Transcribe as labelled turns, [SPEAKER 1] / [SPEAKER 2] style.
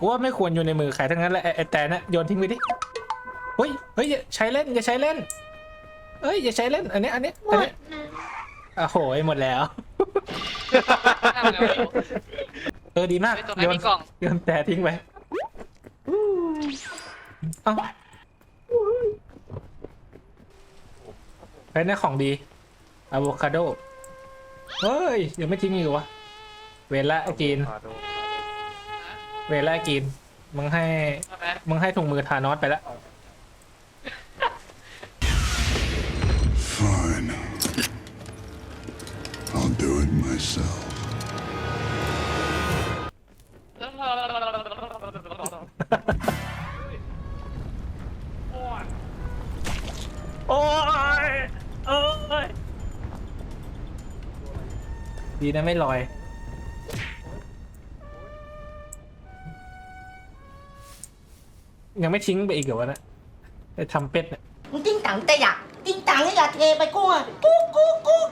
[SPEAKER 1] กูว่าไม่ควรอยู่ในมือใครทั้งนั้นแหละไอ้ไอ้แต่นะโยนทิ้งไปดิเฮ้ยเฮ้ยอย่าใช้เล่นอย่าใช้เล่นเอ้ยอย่าใช้เล่นอันนี้อันนี้
[SPEAKER 2] หม
[SPEAKER 1] อัน
[SPEAKER 2] ด
[SPEAKER 1] นี้
[SPEAKER 2] นะ
[SPEAKER 1] อะโหยหมดแล้ว
[SPEAKER 3] นั่งเร็ว
[SPEAKER 1] เออดีมาก
[SPEAKER 3] เฮ้ยตรงนั้น
[SPEAKER 1] โยน
[SPEAKER 3] มีกล่อง
[SPEAKER 1] โยนแต่ทิ้งไปเอ้าเฮ้ยนี่ของดีอะโวคาโดเฮ้ยยังไม่ทิ้งอีกเหรอวะเวลาไอ้กิน เวลากิน มึงให้
[SPEAKER 3] ใช่ไหม
[SPEAKER 1] มึงให้ถุงมือทานอสไปแล้ว
[SPEAKER 4] Fine. I'll do it myself.
[SPEAKER 1] โอ้ยเอ้ยดีนะไม่ลอย ยังไม่ทิ้งไปอีกเหรอวะนะไอ้ทำเป็ดเนี่ย
[SPEAKER 5] มึงติ้งตังแต่อยากติ้งตังให้อยากเทไปกุ้งอะกุ๊กกุ๊กกุ๊ก